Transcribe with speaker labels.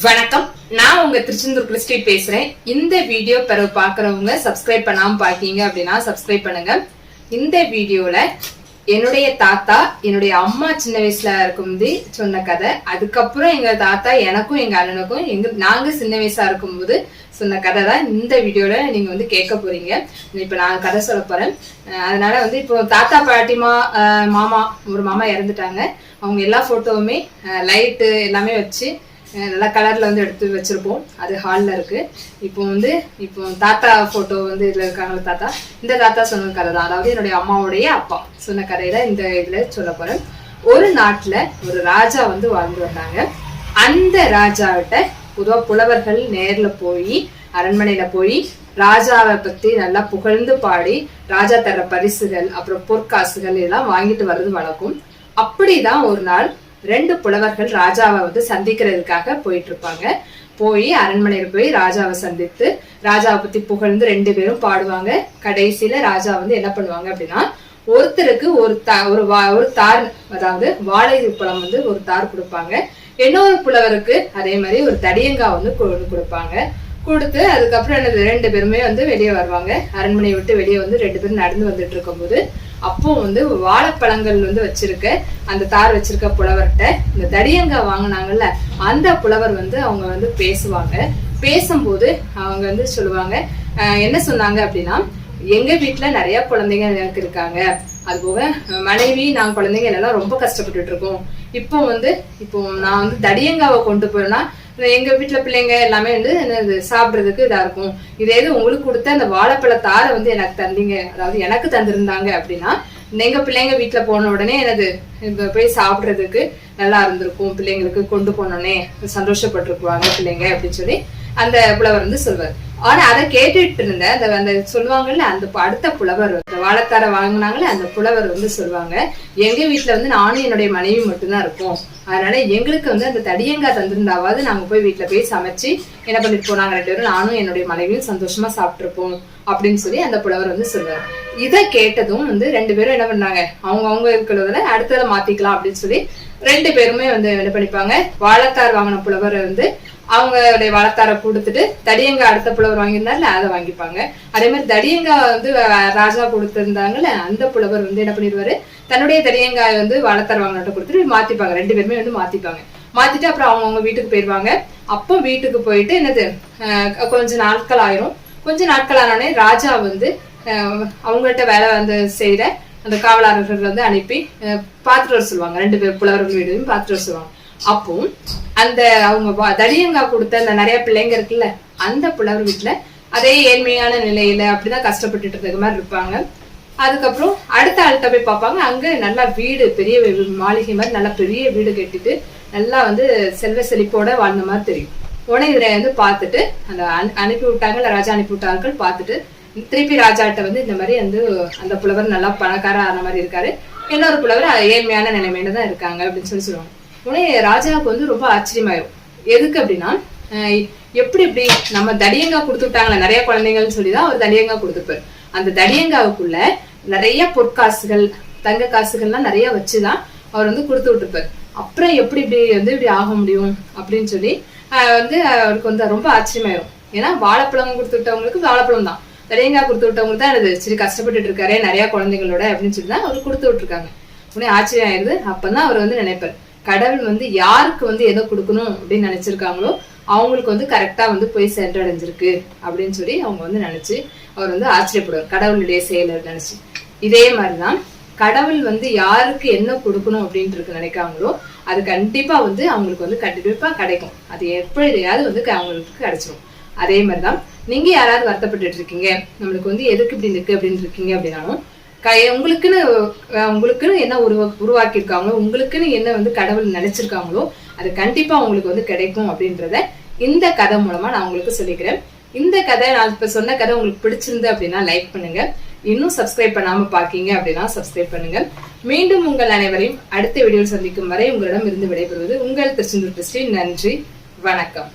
Speaker 1: வணக்கம். நான் உங்க திருச்செந்தூர் கிறிஸ்டி பேசுறேன். இந்த வீடியோ பிறகு பாக்குறவங்க சப்ஸ்கிரைப் பண்ணாம பாக்கீங்க அப்படின்னா சப்ஸ்கிரைப் பண்ணுங்க. இந்த வீடியோல என்னுடைய தாத்தா என்னுடைய அம்மா சின்ன வயசுல இருக்கும்போது சொன்ன கதை. அதுக்கப்புறம் எங்க தாத்தா எனக்கும் எங்க அண்ணனுக்கும் எங்க நாங்க சின்ன வயசா இருக்கும்போது சொன்ன கதை தான் இந்த வீடியோல நீங்க வந்து கேட்க போறீங்க. இப்ப நான் கதை சொல்ல போறேன். அதனால வந்து இப்போ தாத்தா பாட்டிமா மாமா ஒரு மாமா இறந்துட்டாங்க. அவங்க எல்லா போட்டோவுமே லைட்டு எல்லாமே வச்சு நல்லா கலரில் வந்து எடுத்து வச்சுருப்போம். அது ஹாலில் இருக்குது இப்போ வந்து இப்போ தாத்தா ஃபோட்டோ வந்து இதில் இருக்காங்களா தாத்தா? இந்த தாத்தா சொன்ன கதை தான். அதாவது என்னுடைய அம்மாவுடைய அப்பா சொன்ன கதையில் இந்த இதில் சொல்ல போகிறேன் ஒரு நாட்டில் ஒரு ராஜா வந்து வாழ்ந்து வந்தாங்க. அந்த ராஜாவிட்ட பொதுவாக புலவர்கள் நேரில் போய் அரண்மனையில் போய் ராஜாவை பற்றி நல்லா புகழ்ந்து பாடி ராஜா தர பரிசுகள் அப்புறம் பொற்காசுகள் இதெல்லாம் வாங்கிட்டு வர்றது வழக்கம். அப்படிதான் ஒரு நாள் ரெண்டு புலவர்கள் ராஜாவை வந்து சந்திக்கிறதுக்காக போயிட்டு இருப்பாங்க போய் அரண்மனையில் போய் ராஜாவை சந்தித்து ராஜாவை பத்தி புகழ்ந்து ரெண்டு பேரும் பாடுவாங்க. கடைசியில ராஜா வந்து என்ன பண்ணுவாங்க அப்படின்னா ஒருத்தருக்கு ஒரு தா ஒரு வா ஒரு தார் அதாவது வாழை பழம் வந்து ஒரு தார் கொடுப்பாங்க. இன்னொரு புலவருக்கு அதே மாதிரி ஒரு தடியங்காய் வந்து கொடுப்பாங்க. கொடுத்து அதுக்கப்புறம் என்னது ரெண்டு பேருமே வந்து வெளியே வருவாங்க. அரண்மனையை விட்டு வெளியே வந்து ரெண்டு பேரும் நடந்து வந்துட்டு இருக்கும்போது அப்போ வந்து வாழைப்பழங்கள் வந்து வச்சிருக்க. அந்த தார் வச்சிருக்க புலவர்கிட்ட இந்த தடியங்காய் வாங்கினாங்கல்ல அந்த புலவர் வந்து அவங்க வந்து பேசுவாங்க. பேசும்போது அவங்க வந்து சொல்லுவாங்க என்ன சொன்னாங்க அப்படின்னா எங்க வீட்டுல நிறைய குழந்தைங்க எனக்கு இருக்காங்க. அது போக மனைவி நான் குழந்தைங்க எல்லாம் ரொம்ப கஷ்டப்பட்டுட்டு இருக்கோம். இப்போ வந்து இப்போ நான் வந்து தடியங்காவை கொண்டு போறேன்னா எங்க வீட்டில் பிள்ளைங்க எல்லாமே வந்து என்னது சாப்பிடுறதுக்கு இதா இருக்கும். இதே இது உங்களுக்கு கொடுத்த அந்த வாழைப்பழ தாரை வந்து எனக்கு தந்தீங்க. அதாவது எனக்கு தந்திருந்தாங்க அப்படின்னா எங்க பிள்ளைங்க வீட்டில் போன உடனே எனது போய் சாப்பிடுறதுக்கு நல்லா இருந்திருக்கும். பிள்ளைங்களுக்கு கொண்டு போனோடனே சந்தோஷப்பட்டிருக்குவாங்க பிள்ளைங்க அப்படின்னு சொல்லி அந்த புலவர் வந்து சொல்வார். ஆனா அதை கேட்டுட்டு இருந்த அந்த அந்த சொல்லுவாங்கல்ல அந்த அடுத்த புலவர் அந்த வாழைத்தார வாங்கினாங்கல்ல அந்த புலவர் வந்து சொல்லுவாங்க எங்க வீட்டுல வந்து நானும் என்னுடைய மனைவி மட்டும்தான் இருக்கும். அதனால எங்களுக்கு வந்து அந்த தடியங்கா தந்திருந்தாவது நாங்க போய் வீட்டுல போய் சமைச்சு என்ன பண்ணிட்டு போனாங்க ரெண்டு பேரும் நானும் என்னுடைய மனைவியும் சந்தோஷமா சாப்பிட்டுருப்போம். அப்படின்னு சொல்லி அந்த புலவர் வந்து சொல்லுவார் இதை கேட்டதும் வந்து ரெண்டு பேரும் என்ன பண்ணாங்க அவங்க அவங்க இருக்கிறதுல அடுத்ததை மாத்திக்கலாம் அப்படின்னு சொல்லி ரெண்டு பேருமே வந்து என்ன பண்ணிப்பாங்க வாழைத்தார் வாங்கின புலவரை வந்து அவங்களுடைய வாழைத்தாரை கொடுத்துட்டு தடியங்காய் அடுத்த புலவர் வாங்கியிருந்தாருல அதை வாங்கிப்பாங்க. அதே மாதிரி தடியங்காய் வந்து ராஜா கொடுத்துருந்தாங்கல்ல அந்த புலவர் வந்து என்ன பண்ணிடுவாரு? தன்னுடைய தடியங்காயை வந்து வாழைத்தார் வாங்கினட்ட கொடுத்துட்டு மாத்திப்பாங்க. ரெண்டு பேருமே வந்து மாத்திப்பாங்க. மாத்திட்டு அப்புறம் அவங்க அவங்க வீட்டுக்கு போயிடுவாங்க அப்போ வீட்டுக்கு போயிட்டு என்னது அஹ், கொஞ்ச நாட்கள் ஆயிரும். கொஞ்ச நாட்கள் ஆனோடனே ராஜா வந்து அவங்கள்ட்ட வேலை வந்து செய்கிற அந்த காவலாளர்கள் வந்து அனுப்பி பார்த்துட்டு வர சொல்லுவாங்க. ரெண்டு பேர் புலவர்கள் வீடையும் பார்த்துட்டு வர சொல்லுவாங்க. அப்போ அந்த அவங்க வா- கொடுத்த அந்த நிறைய பிள்ளைங்க இருக்குல்ல அந்த புலவர் வீட்டுல அதே ஏழ்மையான நிலையில அப்படிதான் கஷ்டப்பட்டுட்டு இருக்க மாதிரி இருப்பாங்க. அதுக்கப்புறம் அடுத்த ஆள்கிட்ட போய் பார்ப்பாங்க. அங்க நல்லா வீடு பெரிய மாளிகை மாதிரி நல்லா பெரிய வீடு கட்டிட்டு நல்லா வந்து செல்வ செழிப்போட வாழ்ந்த மாதிரி தெரியும். உடனே இவரை வந்து பார்த்துட்டு அந்த அனு- அனுப்பி விட்டாங்கல்ல ராஜா அனுப்பி விட்டார்கள் பார்த்துட்டு திருப்பி ராஜாட்ட வந்து இந்த மாதிரி வந்து அந்த புலவர் நல்லா பணக்கார ஆன மாதிரி இருக்காரு. இன்னொரு புலவர் ஏழ்மையான நிலைமையில தான் இருக்காங்க அப்படின்னு சொல்லி சொல்லுவாங்க. உடனே ராஜாவுக்கு வந்து ரொம்ப ஆச்சரியமாயிரும். எதுக்கு அப்படின்னா எப்படி எப்படி இப்படி நம்ம தடியங்காய் கொடுத்துட்டாங்களே நிறைய குழந்தைங்கள்னு சொல்லி தான் அவர் தடியங்காய் கொடுத்துப்பாரு அந்த தடியங்காவுக்குள்ள நிறைய பொற்காசுகள் தங்க காசுகள்லாம் நிறைய வச்சுதான் அவர் வந்து கொடுத்து விட்டுருப்பார். அப்புறம் எப்படி இப்படி வந்து இப்படி ஆக முடியும் அப்படின்னு சொல்லி வந்து அவருக்கு வந்து ரொம்ப ஆச்சரியமாயிரும். ஏன்னா வாழைப்பழம் கொடுத்து விட்டவங்களுக்கு வாழைப்பழம் தான். தடியங்காய் கொடுத்து விட்டவங்களுக்கு தான் அது சரி கஷ்டப்பட்டுட்டு இருக்காரு நிறைய குழந்தைங்களோட அப்படின்னு சொல்லி தான் அவர் கொடுத்து விட்டுருக்காங்க. உடனே ஆச்சரியம் ஆயிருது அப்பதான் அவர் வந்து நினைப்பார். கடவுள் வந்து யாருக்கு வந்து எதை கொடுக்கணும் அப்படின்னு நினைச்சிருக்காங்களோ அவங்களுக்கு வந்து கரெக்டா வந்து போய் சென்றடைஞ்சிருக்கு அப்படின்னு சொல்லி அவங்க வந்து நினைச்சு அவர் வந்து ஆச்சரியப்படுவார். கடவுளுடைய செயலை நினைச்சு. இதே மாதிரிதான் கடவுள் வந்து யாருக்கு என்ன கொடுக்கணும் அப்படின்ட்டு நினைக்காங்களோ அது கண்டிப்பா வந்து அவங்களுக்கு வந்து கண்டிப்பா கிடைக்கும். அது எப்படியாவது வந்து அவங்களுக்கு கிடைச்சிரும். அதே மாதிரிதான் நீங்க யாராவது வருத்தப்பட்டுட்டு இருக்கீங்க. நம்மளுக்கு வந்து எதுக்கு இப்படி இருக்கு அப்படின்னு இருக்கீங்க அப்படின்னாலும் கை உங்களுக்குன்னு உங்களுக்குன்னு என்ன உருவா உருவாக்கியிருக்காங்களோ உங்களுக்குன்னு என்ன வந்து கடவுள் நினைச்சிருக்காங்களோ அது கண்டிப்பா உங்களுக்கு வந்து கிடைக்கும் அப்படின்றத இந்த கதை மூலமா நான் உங்களுக்கு சொல்லிக்கிறேன். இந்த கதை நான் இப்ப சொன்ன கதை உங்களுக்கு பிடிச்சிருந்து அப்படின்னா லைக் பண்ணுங்க. இன்னும் சப்ஸ்கிரைப் பண்ணாம பாக்கீங்க அப்படின்னா சப்ஸ்கிரைப் பண்ணுங்க. மீண்டும் உங்கள் அனைவரையும் அடுத்த வீடியோவில் சந்திக்கும் வரை உங்களிடம் இருந்து விடைபெறுவது உங்கள் திருச்செந்தூர் கிறிஸ்டின் நன்றி வணக்கம்.